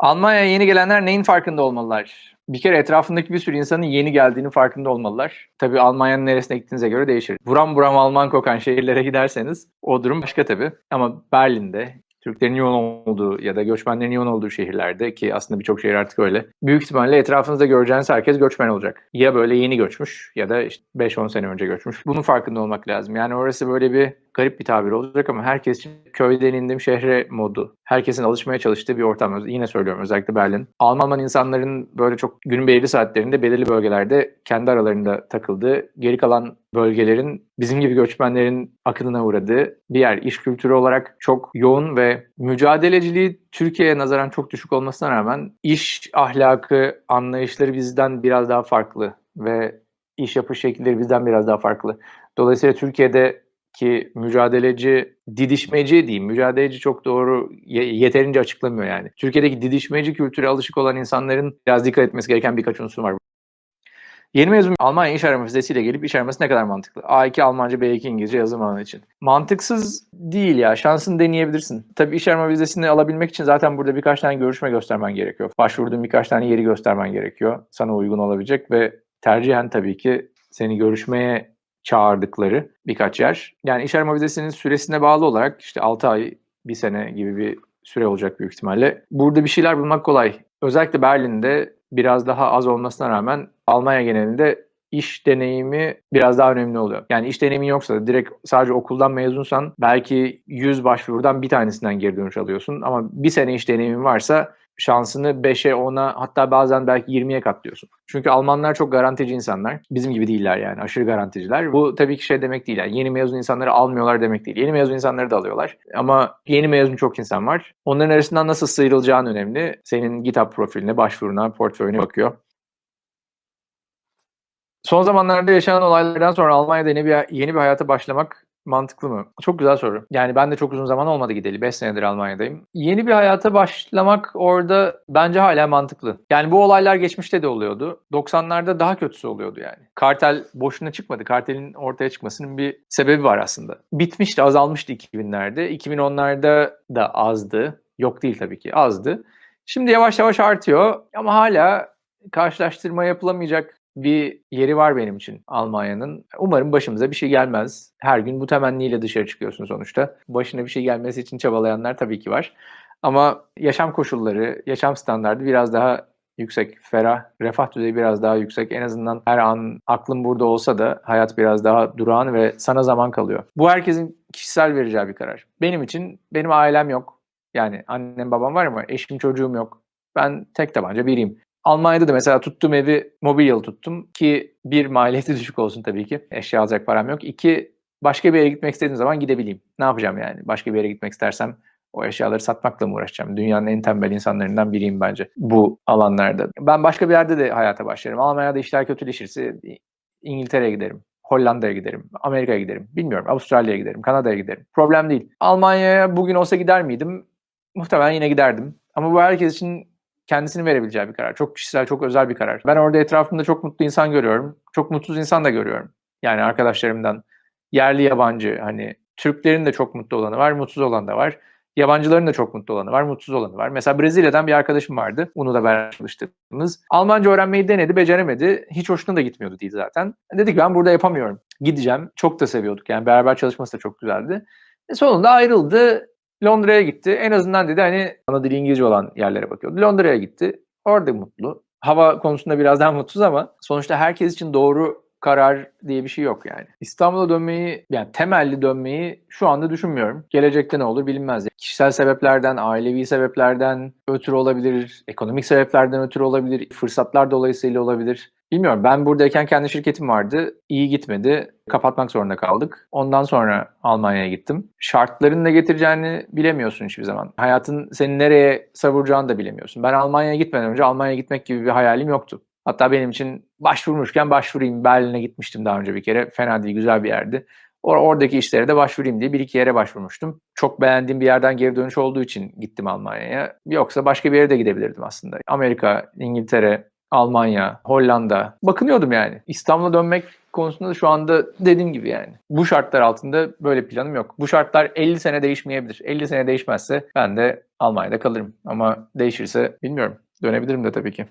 Almanya'ya yeni gelenler neyin farkında olmalılar? Bir kere etrafındaki bir sürü insanın yeni geldiğini farkında olmalılar. Tabii Almanya'nın neresine gittiğinize göre değişir. Buram buram Alman kokan şehirlere giderseniz o durum başka tabii. Ama Berlin'de, Türklerin yoğun olduğu ya da göçmenlerin yoğun olduğu şehirlerde ki aslında birçok şehir artık öyle. Büyük ihtimalle etrafınızda göreceğiniz herkes göçmen olacak. Ya böyle yeni göçmüş ya da işte 5-10 sene önce göçmüş. Bunun farkında olmak lazım. Yani orası böyle bir garip bir tabir olacak ama herkes için köyden indim şehre modu. Herkesin alışmaya çalıştığı bir ortam. Yine söylüyorum özellikle Berlin. Alman insanların böyle çok günün belirli saatlerinde belirli bölgelerde kendi aralarında takıldığı, geri kalan bölgelerin bizim gibi göçmenlerin akınına uğradığı bir yer. İş kültürü olarak çok yoğun ve mücadeleciliği Türkiye'ye nazaran çok düşük olmasına rağmen iş ahlakı, anlayışları bizden biraz daha farklı ve iş yapış şekilleri bizden biraz daha farklı. Dolayısıyla Türkiye'de ki mücadeleci, didişmeci diyeyim. Mücadeleci çok doğru, yeterince açıklamıyor yani. Türkiye'deki didişmeci kültüre alışık olan insanların biraz dikkat etmesi gereken birkaç unsur var. Yeni mezun Almanya iş arama vizesiyle gelip iş araması ne kadar mantıklı? A2 Almanca, B2 İngilizce yazım alanı için. Mantıksız değil ya. Şansını deneyebilirsin. Tabii iş arama vizesini alabilmek için zaten burada birkaç tane görüşme göstermen gerekiyor. Başvurduğun birkaç tane yeri göstermen gerekiyor. Sana uygun olabilecek ve tercihen tabii ki seni görüşmeye çağırdıkları birkaç yer. Yani iş arama vizesinin süresine bağlı olarak işte 6 ay, 1 sene gibi bir süre olacak büyük ihtimalle. Burada bir şeyler bulmak kolay. Özellikle Berlin'de biraz daha az olmasına rağmen Almanya genelinde iş deneyimi biraz daha önemli oluyor. Yani iş deneyimin yoksa da direkt sadece okuldan mezunsan belki 100 başvurudan bir tanesinden geri dönüş alıyorsun. Ama bir sene iş deneyimin varsa şansını 5'e 10'a hatta bazen belki 20'ye katlıyorsun. Çünkü Almanlar çok garantici insanlar. Bizim gibi değiller yani aşırı garanticiler. Bu tabii ki şey demek değil yani yeni mezun insanları almıyorlar demek değil. Yeni mezun insanları da alıyorlar. Ama yeni mezun çok insan var. Onların arasından nasıl sıyrılacağın önemli. Senin GitHub profiline, başvuruna, portföyüne bakıyor. Son zamanlarda yaşanan olaylardan sonra Almanya'da yeni bir, yeni bir hayata başlamak mantıklı mı? Çok güzel soru. Yani ben de çok uzun zaman olmadı gideli. 5 senedir Almanya'dayım. Yeni bir hayata başlamak orada bence hala mantıklı. Yani bu olaylar geçmişte de oluyordu. 90'larda daha kötüsü oluyordu yani. Kartel boşuna çıkmadı. Kartelin ortaya çıkmasının bir sebebi var aslında. Bitmişti, azalmıştı 2000'lerde. 2010'larda da azdı. Yok değil tabii ki, azdı. Şimdi yavaş yavaş artıyor ama hala karşılaştırma yapılamayacak bir yeri var benim için Almanya'nın. Umarım başımıza bir şey gelmez. Her gün bu temenniyle dışarı çıkıyorsun sonuçta. Başına bir şey gelmesi için çabalayanlar tabii ki var. Ama yaşam koşulları, yaşam standartı biraz daha yüksek, ferah, refah düzeyi biraz daha yüksek. En azından her an aklın burada olsa da hayat biraz daha durağan ve sana zaman kalıyor. Bu herkesin kişisel vereceği bir karar. Benim için benim ailem yok. Yani annem babam var ama eşim çocuğum yok. Ben tek tabanca biriyim. Almanya'da da mesela tuttuğum evi mobilyalı tuttum ki bir maliyeti düşük olsun tabii ki. Eşya alacak param yok. İki başka bir yere gitmek istediğim zaman gidebileyim. Ne yapacağım yani? Başka bir yere gitmek istersem o eşyaları satmakla mı uğraşacağım? Dünyanın en tembel insanlarından biriyim bence bu alanlarda. Ben başka bir yerde de hayata başlarım. Almanya'da işler kötüleşirse İngiltere'ye giderim. Hollanda'ya giderim, Amerika'ya giderim, bilmiyorum, Avustralya'ya giderim, Kanada'ya giderim. Problem değil. Almanya'ya bugün olsa gider miydim? Muhtemelen yine giderdim. Ama bu herkes için kendisini verebileceği bir karar. Çok kişisel, çok özel bir karar. Ben orada etrafımda çok mutlu insan görüyorum. Çok mutsuz insan da görüyorum. Yani arkadaşlarımdan yerli yabancı hani Türklerin de çok mutlu olanı var, mutsuz olan da var. Yabancıların da çok mutlu olanı var, mutsuz olanı var. Mesela Brezilya'dan bir arkadaşım vardı. Onu da beraber çalıştığımız. Almanca öğrenmeyi denedi, beceremedi. Hiç hoşuna da gitmiyordu değil zaten. Dedik ben burada yapamıyorum. Gideceğim. Çok da seviyorduk. Yani beraber çalışması da çok güzeldi. E sonunda ayrıldı. Londra'ya gitti. En azından dedi hani ana dili İngilizce olan yerlere bakıyordu. Londra'ya gitti. Orada mutlu. Hava konusunda biraz daha mutsuz ama sonuçta herkes için doğru karar diye bir şey yok yani. İstanbul'a dönmeyi, yani temelli dönmeyi şu anda düşünmüyorum. Gelecekte ne olur bilinmez. Kişisel sebeplerden, ailevi sebeplerden ötürü olabilir, ekonomik sebeplerden ötürü olabilir, fırsatlar dolayısıyla olabilir. Bilmiyorum ben buradayken kendi şirketim vardı. İyi gitmedi. Kapatmak zorunda kaldık. Ondan sonra Almanya'ya gittim. Şartların ne getireceğini bilemiyorsun hiçbir zaman. Hayatın seni nereye savuracağını da bilemiyorsun. Ben Almanya'ya gitmeden önce Almanya'ya gitmek gibi bir hayalim yoktu. Hatta benim için başvurmuşken başvurayım. Berlin'e gitmiştim daha önce bir kere. Fena değil, güzel bir yerdi. Or oradaki işlere de başvurayım diye bir iki yere başvurmuştum. Çok beğendiğim bir yerden geri dönüş olduğu için gittim Almanya'ya. Yoksa başka bir yere de gidebilirdim aslında. Amerika, İngiltere, Almanya, Hollanda. Bakınıyordum yani. İstanbul'a dönmek konusunda da şu anda dediğim gibi yani. Bu şartlar altında böyle planım yok. Bu şartlar 50 sene değişmeyebilir. 50 sene değişmezse ben de Almanya'da kalırım. Ama değişirse bilmiyorum. Dönebilirim de tabii ki.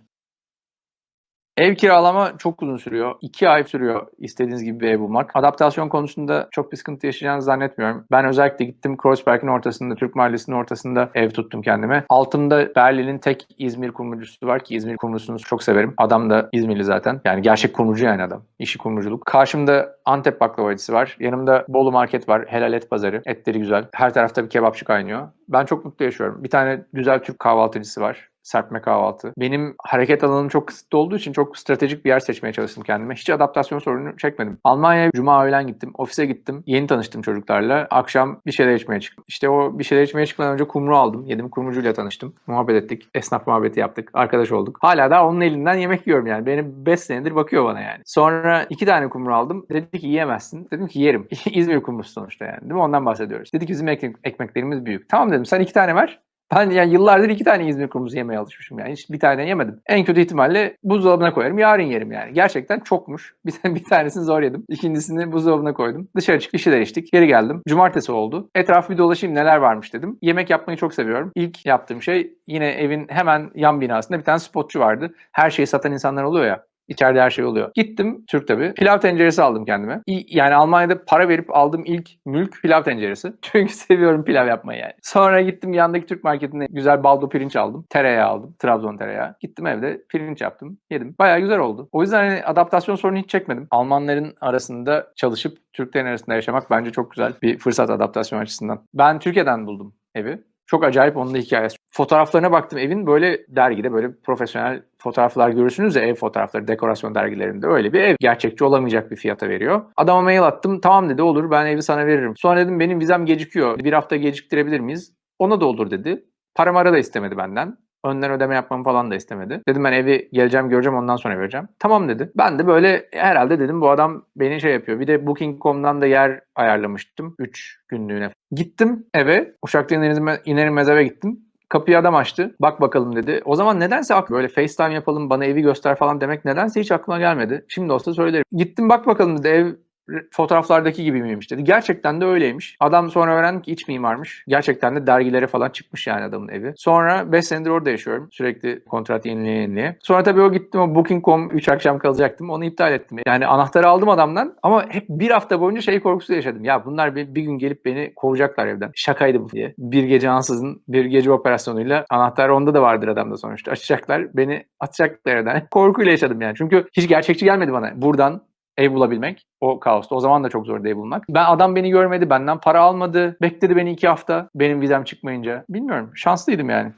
Ev kiralama çok uzun sürüyor. 2 ay sürüyor istediğiniz gibi bir ev bulmak. Adaptasyon konusunda çok bir sıkıntı yaşayacağınızı zannetmiyorum. Ben özellikle gittim Kreuzberg'in ortasında, Türk Mahallesi'nin ortasında ev tuttum kendime. Altımda Berlin'in tek İzmir kumrucusu var ki İzmir kumrucusunu çok severim. Adam da İzmirli zaten. Yani gerçek kumrucu yani adam. İşi kumruculuk. Karşımda Antep baklavacısı var. Yanımda Bolu Market var. Helal et pazarı. Etleri güzel. Her tarafta bir kebapçı kaynıyor. Ben çok mutlu yaşıyorum. Bir tane güzel Türk kahvaltıcısı var serpme kahvaltı. Benim hareket alanım çok kısıtlı olduğu için çok stratejik bir yer seçmeye çalıştım kendime. Hiç adaptasyon sorunu çekmedim. Almanya'ya cuma öğlen gittim. Ofise gittim. Yeni tanıştım çocuklarla. Akşam bir şeyler içmeye çıktım. İşte o bir şeyler içmeye çıkmadan önce kumru aldım. Yedim kumrucuyla tanıştım. Muhabbet ettik. Esnaf muhabbeti yaptık. Arkadaş olduk. Hala da onun elinden yemek yiyorum yani. Beni 5 senedir bakıyor bana yani. Sonra iki tane kumru aldım. Dedi ki yiyemezsin. Dedim ki yerim. İzmir kumrusu sonuçta yani. Değil mi? Ondan bahsediyoruz. Dedi ki bizim ek- ekmeklerimiz büyük. Tamam dedim sen iki tane ver. Ben yani yıllardır iki tane İzmir kumrusu yemeye alışmışım yani. Hiç bir tane yemedim. En kötü ihtimalle buzdolabına koyarım. Yarın yerim yani. Gerçekten çokmuş. Bir, bir tanesini zor yedim. İkincisini buzdolabına koydum. Dışarı çıkıp bir şeyler içtik. Geri geldim. Cumartesi oldu. Etrafı bir dolaşayım neler varmış dedim. Yemek yapmayı çok seviyorum. İlk yaptığım şey yine evin hemen yan binasında bir tane spotçu vardı. Her şeyi satan insanlar oluyor ya. İçeride her şey oluyor. Gittim Türk tabii. Pilav tenceresi aldım kendime. Yani Almanya'da para verip aldığım ilk mülk pilav tenceresi. Çünkü seviyorum pilav yapmayı yani. Sonra gittim yandaki Türk marketinde güzel baldo pirinç aldım. Tereyağı aldım. Trabzon tereyağı. Gittim evde pirinç yaptım. Yedim. Bayağı güzel oldu. O yüzden hani adaptasyon sorunu hiç çekmedim. Almanların arasında çalışıp Türklerin arasında yaşamak bence çok güzel bir fırsat adaptasyon açısından. Ben Türkiye'den buldum evi. Çok acayip onun da hikayesi. Fotoğraflarına baktım evin böyle dergide böyle profesyonel fotoğraflar görürsünüz ya ev fotoğrafları dekorasyon dergilerinde öyle bir ev. Gerçekçi olamayacak bir fiyata veriyor. Adama mail attım tamam dedi olur ben evi sana veririm. Sonra dedim benim vizem gecikiyor bir hafta geciktirebilir miyiz? Ona da olur dedi. Para mara da istemedi benden. Önden ödeme yapmamı falan da istemedi. Dedim ben evi geleceğim göreceğim ondan sonra vereceğim. Tamam dedi. Ben de böyle herhalde dedim bu adam beni şey yapıyor. Bir de Booking.com'dan da yer ayarlamıştım. 3 günlüğüne. Gittim eve. Uşak'tan inerim, inerim mezeve gittim. Kapıyı adam açtı. Bak bakalım dedi. O zaman nedense ak- böyle FaceTime yapalım bana evi göster falan demek nedense hiç aklıma gelmedi. Şimdi olsa söylerim. Gittim bak bakalım dedi ev fotoğraflardaki gibi miymiş dedi. Gerçekten de öyleymiş. Adam sonra öğrendim iç mimarmış. Gerçekten de dergilere falan çıkmış yani adamın evi. Sonra 5 senedir orada yaşıyorum. Sürekli kontrat yenileye yenileye. Sonra tabii o gittim o Booking.com 3 akşam kalacaktım. Onu iptal ettim. Yani anahtarı aldım adamdan ama hep bir hafta boyunca şey korkusu yaşadım. Ya bunlar bir, bir gün gelip beni kovacaklar evden. Şakaydı bu diye. Bir gece ansızın bir gece operasyonuyla anahtar onda da vardır adamda sonuçta. Açacaklar beni atacaklar evden. Korkuyla yaşadım yani. Çünkü hiç gerçekçi gelmedi bana. Buradan ev bulabilmek o kaosta. O zaman da çok zor ev bulmak. Ben adam beni görmedi, benden para almadı. Bekledi beni iki hafta benim vizem çıkmayınca. Bilmiyorum. Şanslıydım yani.